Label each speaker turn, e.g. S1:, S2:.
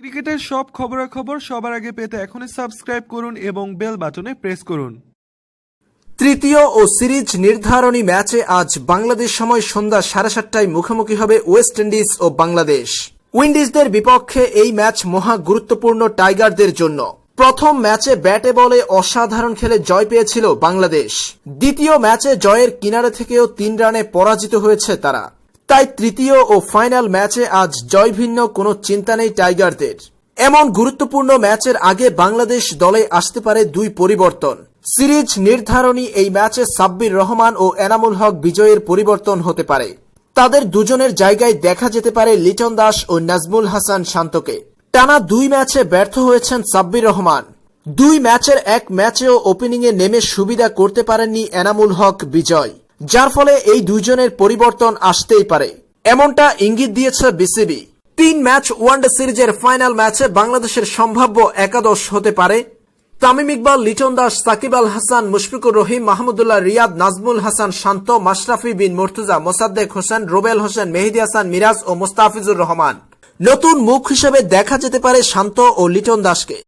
S1: ক্রিকেটের সব খবরাখবর সবার আগে পেতে এখনই সাবস্ক্রাইব করুন এবং বেল বাটনে প্রেস করুন।
S2: তৃতীয় ও সিরিজ নির্ধারণী ম্যাচে আজ বাংলাদেশ সময় সন্ধ্যা সাড়ে সাতটায় মুখোমুখি হবে ওয়েস্ট ইন্ডিজ ও বাংলাদেশ। উইন্ডিজদের বিপক্ষে এই ম্যাচ মহা গুরুত্বপূর্ণ টাইগারদের জন্য। প্রথম ম্যাচে ব্যাটে বলে অসাধারণ খেলে জয় পেয়েছিল বাংলাদেশ। দ্বিতীয় ম্যাচে জয়ের কিনারে থেকেও তিন রানে পরাজিত হয়েছে তারা। তাই তৃতীয় ও ফাইনাল ম্যাচে আজ জয় ভিন্ন কোনো চিন্তা নেই টাইগারদের। এমন গুরুত্বপূর্ণ ম্যাচের আগে বাংলাদেশ দলে আসতে পারে দুই পরিবর্তন। সিরিজ নির্ধারণী এই ম্যাচে সাব্বির রহমান ও এনামুল হক বিজয়ের পরিবর্তন হতে পারে। তাদের দুজনের জায়গায় দেখা যেতে পারে লিটন দাস ও নাজমুল হাসান শান্তকে। টানা দুই ম্যাচে ব্যর্থ হয়েছেন সাব্বির রহমান। দুই ম্যাচের এক ম্যাচেও ওপেনিংয়ে নেমে সুবিধা করতে পারেননি এনামুল হক বিজয়। যার ফলে এই দুইজনের পরিবর্তন আসতেই পারে। এমনটা ইঙ্গিত দিয়েছে বিসিবি। তিন ম্যাচ ওয়ানডে সিরিজের ফাইনাল ম্যাচে বাংলাদেশের সম্ভাব্য একাদশ হতে পারে। তামিম ইকবাল, লিটন দাস, সাকিব আল হাসান, মুশফিকুর রহিম, মাহমুদুল্লাহ রিয়াদ, নাজমুল হাসান, শান্ত, মাশরাফি বিন মুর্তুজা, মোসাদ্দেক হোসেন, রোবেল হোসেন, মেহেদি হাসান, মিরাজ ও মোস্তাফিজুর রহমান। নতুন মুখ হিসেবে দেখা যেতে পারে শান্ত ও লিটন দাসকে।